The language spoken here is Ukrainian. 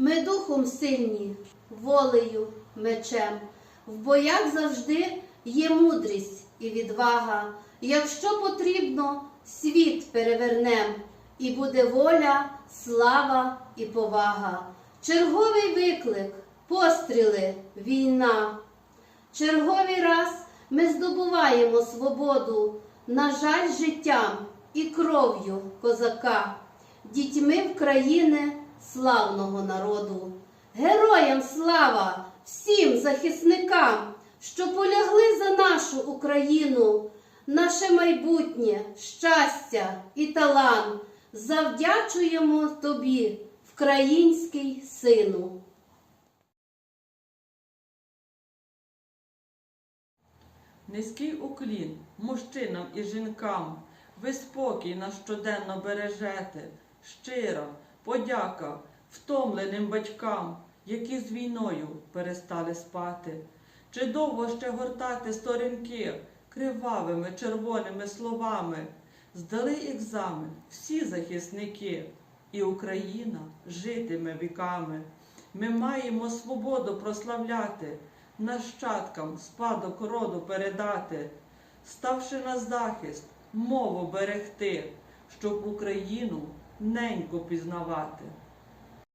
Ми духом сильні, волею, мечем. В боях завжди є мудрість і відвага. Якщо потрібно, світ перевернем, і буде воля, слава і повага. Черговий виклик, постріли, війна. Черговий раз ми здобуваємо свободу, на жаль, життям і кров'ю козака, дітьми України славного народу. Героям слава всім захисникам, що полягли за нашу Україну, наше майбутнє, щастя і талант. Завдячуємо тобі, вкраїнський сину. Низький уклін мужчинам і жінкам, ви спокій нас щоденно бережете, щира подяка втомленим батькам, які з війною перестали спати. Чи довго ще гортати сторінки кривавими червоними словами? Здали екзамен всі захисники, і Україна житиме віками. Ми маємо свободу прославляти, нащадкам спадок роду передати, ставши на захист, мову берегти, щоб Україну неньку пізнавати.